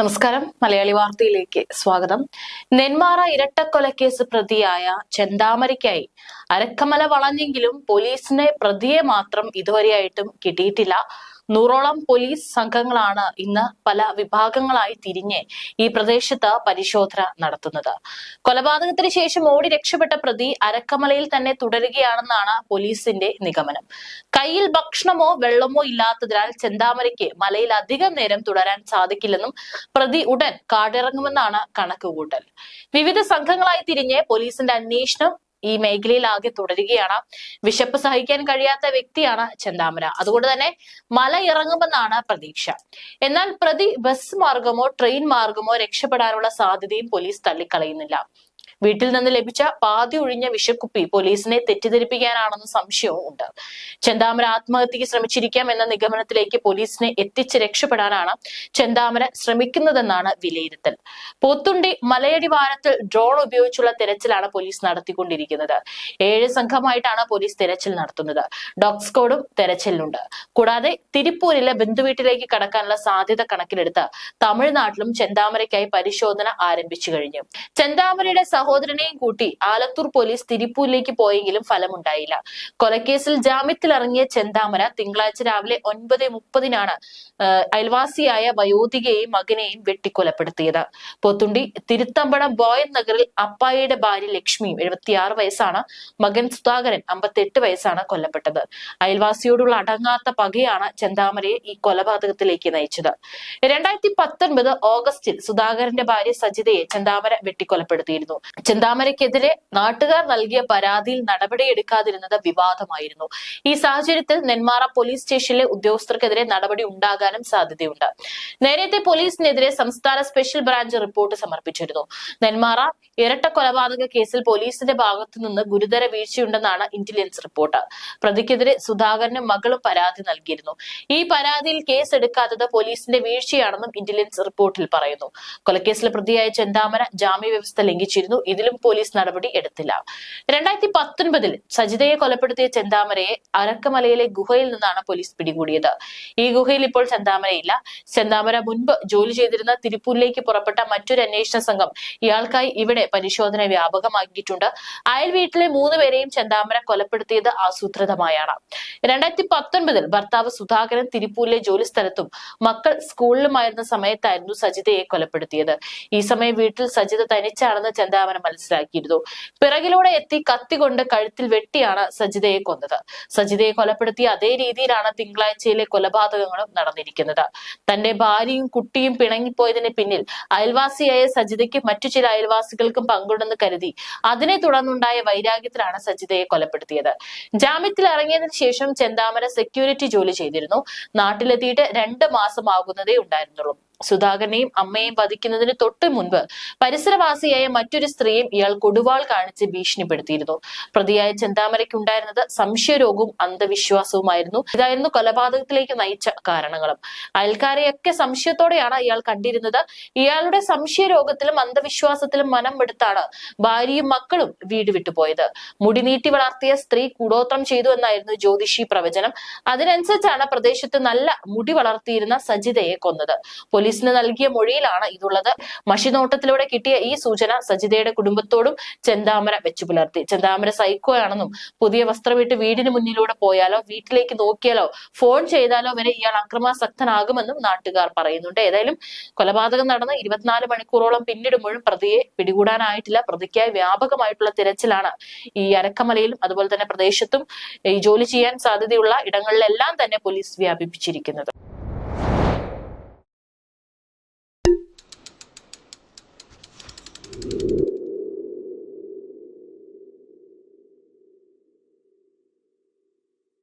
നമസ്കാരം. മലയാളി വാർത്തയിലേക്ക് സ്വാഗതം. നെന്മാറ ഇരട്ടക്കൊലക്കേസ് പ്രതിയായ ചെന്താമരയ്ക്കായി അരക്കമല വളഞ്ഞെങ്കിലും പോലീസിനെ പ്രതിയെ മാത്രം ഇതുവരെയായിട്ടും കിട്ടിയിട്ടില്ല. നൂറോളം പോലീസ് സംഘങ്ങളാണ് ഇന്ന് പല വിഭാഗങ്ങളായി തിരിഞ്ഞ് ഈ പ്രദേശത്ത് പരിശോധന നടത്തുന്നത്. കൊലപാതകത്തിന് ശേഷം ഓടി രക്ഷപ്പെട്ട പ്രതി അരക്കമലയിൽ തന്നെ തുടരുകയാണെന്നാണ് പോലീസിന്റെ നിഗമനം. കയ്യിൽ ഭക്ഷണമോ വെള്ളമോ ഇല്ലാത്തതിനാൽ ചെന്താമരയ്ക്ക് മലയിൽ അധികം നേരം തുടരാൻ സാധിക്കില്ലെന്നും പ്രതി ഉടൻ കാടിറങ്ങുമെന്നാണ് കണക്കുകൂട്ടൽ. വിവിധ സംഘങ്ങളായി തിരിഞ്ഞ് പോലീസിന്റെ അന്വേഷണം ഈ മേഖലയിൽ ആകെ തുടരുകയാണ്. വിശപ്പ് സഹിക്കാൻ കഴിയാത്ത വ്യക്തിയാണ് ചെന്താമര. അതുകൊണ്ട് തന്നെ മല ഇറങ്ങുമെന്നാണ് പ്രതീക്ഷ. എന്നാൽ പ്രതി ബസ് മാർഗമോ ട്രെയിൻ മാർഗമോ രക്ഷപ്പെടാനുള്ള സാധ്യതയും പോലീസ് തള്ളിക്കളയുന്നില്ല. വീട്ടിൽ നിന്ന് ലഭിച്ച പാതി ഒഴിഞ്ഞ വിഷക്കുപ്പി പോലീസിനെ തെറ്റിദ്ധരിപ്പിക്കാനാണെന്ന സംശയവും ഉണ്ട് ചെന്താമര ആത്മഹത്യക്ക് ശ്രമിച്ചിരിക്കാം എന്ന നിഗമനത്തിലേക്ക് പോലീസിനെ എത്തിച്ച് രക്ഷപ്പെടാനാണ് ചെന്താമര ശ്രമിക്കുന്നതെന്നാണ് വിലയിരുത്തൽ. പോത്തുണ്ടി മലയടിവാരത്തിൽ ഡ്രോൺ ഉപയോഗിച്ചുള്ള തെരച്ചിലാണ് പോലീസ് നടത്തിക്കൊണ്ടിരിക്കുന്നത്. ഏഴ് സംഘമായിട്ടാണ് പോലീസ് തെരച്ചിൽ നടത്തുന്നത്. ഡോഗ് സ്ക്വാഡും തെരച്ചിലുണ്ട് കൂടാതെ തിരുപ്പൂരിലെ ബന്ധുവീട്ടിലേക്ക് കടക്കാനുള്ള സാധ്യത കണക്കിലെടുത്ത് തമിഴ്നാട്ടിലും ചെന്താമരയ്ക്കായി പരിശോധന ആരംഭിച്ചു കഴിഞ്ഞു. ചെന്താമരയുടെ സഹോദരനെയും കൂട്ടി ആലത്തൂർ പോലീസ് തിരുപ്പൂരിലേക്ക് പോയെങ്കിലും ഫലമുണ്ടായില്ല. കൊലക്കേസിൽ ജാമ്യത്തിൽ ഇറങ്ങിയ ചെന്താമര തിങ്കളാഴ്ച രാവിലെ ഒൻപത് മുപ്പതിനാണ് അയൽവാസിയായ വയോധികയെയും മകനെയും വെട്ടിക്കൊലപ്പെടുത്തിയത്. പോത്തുണ്ടി തിരുത്തമ്പടം ബോയൻ നഗറിൽ അപ്പായിയുടെ ഭാര്യ ലക്ഷ്മിയും എഴുപത്തിയാറ് വയസ്സാണ് മകൻ സുധാകരൻ അമ്പത്തെട്ട് വയസ്സാണ് കൊല്ലപ്പെട്ടത്. അയൽവാസിയോടുള്ള അടങ്ങാത്ത പകയാണ് ചെന്താമരയെ ഈ കൊലപാതകത്തിലേക്ക് നയിച്ചത്. രണ്ടായിരത്തി പത്തൊൻപത് ഓഗസ്റ്റിൽ സുധാകരന്റെ ഭാര്യ സജിതയെ ചെന്താമര വെട്ടിക്കൊലപ്പെടുത്തിയിരുന്നു. ചെന്താമരയ്ക്കെതിരെ നാട്ടുകാർ നൽകിയ പരാതിയിൽ നടപടിയെടുക്കാതിരുന്നത് വിവാദമായിരുന്നു. ഈ സാഹചര്യത്തിൽ നെന്മാറ പോലീസ് സ്റ്റേഷനിലെ ഉദ്യോഗസ്ഥർക്കെതിരെ നടപടി ഉണ്ടാകാനും സാധ്യതയുണ്ട്. നേരത്തെ പോലീസിനെതിരെ സംസ്ഥാന സ്പെഷ്യൽ ബ്രാഞ്ച് റിപ്പോർട്ട് സമർപ്പിച്ചിരുന്നു. നെന്മാറ ഇരട്ട കൊലപാതക കേസിൽ പോലീസിന്റെ ഭാഗത്തു നിന്ന് ഗുരുതര വീഴ്ചയുണ്ടെന്നാണ് ഇന്റലിജൻസ് റിപ്പോർട്ട്. പ്രതിക്കെതിരെ സുധാകരനും മകളും പരാതി നൽകിയിരുന്നു. ഈ പരാതിയിൽ കേസ് എടുക്കാത്തത് പോലീസിന്റെ വീഴ്ചയാണെന്നും ഇന്റലിജൻസ് റിപ്പോർട്ടിൽ പറയുന്നു. കൊലക്കേസിലെ പ്രതിയായ ചെന്താമര ജാമ്യ വ്യവസ്ഥ ലംഘിച്ചിരുന്നു. ഇതിലും പോലീസ് നടപടി എടുത്തില്ല. രണ്ടായിരത്തി പത്തൊൻപതിൽ സജിതയെ കൊലപ്പെടുത്തിയ ചെന്താമരയെ അരക്കമലയിലെ ഗുഹയിൽ നിന്നാണ് പോലീസ് പിടികൂടിയത്. ഈ ഗുഹയിൽ ഇപ്പോൾ ചെന്താമരയില്ല. ചെന്താമര മുൻപ് ജോലി ചെയ്തിരുന്ന തിരുപ്പൂരിലേക്ക് പുറപ്പെട്ട മറ്റൊരു അന്വേഷണ സംഘം ഇയാൾക്കായി ഇവിടെ പരിശോധന വ്യാപകമാക്കിയിട്ടുണ്ട്. അയൽ വീട്ടിലെ മൂന്ന് പേരെയും ചെന്താമര കൊലപ്പെടുത്തിയത് ആസൂത്രിതമായാണ്. രണ്ടായിരത്തി പത്തൊൻപതിൽ ഭർത്താവ് സുധാകരൻ തിരുപ്പൂരിലെ ജോലി സ്ഥലത്തും മക്കൾ സ്കൂളിലുമായിരുന്ന സമയത്തായിരുന്നു സജിതയെ കൊലപ്പെടുത്തിയത്. ഈ സമയം വീട്ടിൽ സജിത തനിച്ചാണെന്ന് ചെന്താമര മനസ്സിലാക്കിയിരുന്നു. പിറകിലൂടെ എത്തി കത്തികൊണ്ട് കഴുത്തിൽ വെട്ടിയാണ് സജിതയെ കൊന്നത്. സജിതയെ കൊലപ്പെടുത്തിയ അതേ രീതിയിലാണ് തിങ്കളാഴ്ചയിലെ കൊലപാതകങ്ങളും നടന്നിരിക്കുന്നത്. തന്റെ ഭാര്യയും കുട്ടിയും പിണങ്ങിപ്പോയതിന് പിന്നിൽ അയൽവാസിയായ സജിതയ്ക്ക് മറ്റു ചില അയൽവാസികൾക്കും പങ്കുണ്ടെന്ന് കരുതി അതിനെ തുടർന്നുണ്ടായ വൈരാഗ്യത്തിലാണ് സജിതയെ കൊലപ്പെടുത്തിയത്. ജാമ്യത്തിൽ ഇറങ്ങിയതിനു ശേഷം ചെന്താമര സെക്യൂരിറ്റി ജോലി ചെയ്തിരുന്നു. നാട്ടിലെത്തിയിട്ട് രണ്ട് മാസമാകുന്നതേ ഉണ്ടായിരുന്നുള്ളൂ. സുധാകരനെയും അമ്മയെയും വധിക്കുന്നതിന് തൊട്ട് മുൻപ് പരിസരവാസിയായ മറ്റൊരു സ്ത്രീയും ഇയാൾ കൊടുവാൾ കാണിച്ച് ഭീഷണിപ്പെടുത്തിയിരുന്നു. പ്രതിയായ ചെന്താമരയ്ക്ക് ഉണ്ടായിരുന്നത് സംശയരോഗവും അന്ധവിശ്വാസവുമായിരുന്നു. ഇതായിരുന്നു കൊലപാതകത്തിലേക്ക് നയിച്ച കാരണങ്ങളും. അയൽക്കാരെയൊക്കെ സംശയത്തോടെയാണ് ഇയാൾ കണ്ടിരുന്നത്. ഇയാളുടെ സംശയരോഗത്തിലും അന്ധവിശ്വാസത്തിലും മനം എടുത്താണ് ഭാര്യയും മക്കളും വീട് വിട്ടുപോയത് മുടി നീട്ടി വളർത്തിയ സ്ത്രീ കൂടോത്രം ചെയ്തു എന്നായിരുന്നു ജ്യോതിഷി പ്രവചനം. അതിനനുസരിച്ചാണ് പ്രദേശത്ത് നല്ല മുടി വളർത്തിയിരുന്ന സജിതയെ കൊന്നത്. പോലീസിന് നൽകിയ മൊഴിയിലാണ് ഇതുള്ളത്. മഷിനോട്ടത്തിലൂടെ കിട്ടിയ ഈ സൂചന സജിതയുടെ കുടുംബത്തോടും ചെന്താമര വെച്ചു പുലർത്തി. ചെന്താമര സൈക്കോ ആണെന്നും പുതിയ വസ്ത്രമിട്ട് വീടിന് മുന്നിലൂടെ പോയാലോ വീട്ടിലേക്ക് നോക്കിയാലോ ഫോൺ ചെയ്താലോ വരെ ഇയാൾ അക്രമാസക്തനാകുമെന്നും നാട്ടുകാർ പറയുന്നുണ്ട്. ഏതായാലും കൊലപാതകം നടന്ന് ഇരുപത്തിനാല് മണിക്കൂറോളം പിന്നിടുമ്പോഴും പ്രതിയെ പിടികൂടാനായിട്ടില്ല. പ്രതിക്കായി വ്യാപകമായിട്ടുള്ള തിരച്ചിലാണ് ഈ അരക്കമലയിലും അതുപോലെ തന്നെ പ്രദേശത്തും ഈ ജോലി ചെയ്യാൻ സാധ്യതയുള്ള ഇടങ്ങളിലെല്ലാം തന്നെ പോലീസ് വ്യാപിപ്പിച്ചിരിക്കുന്നത്.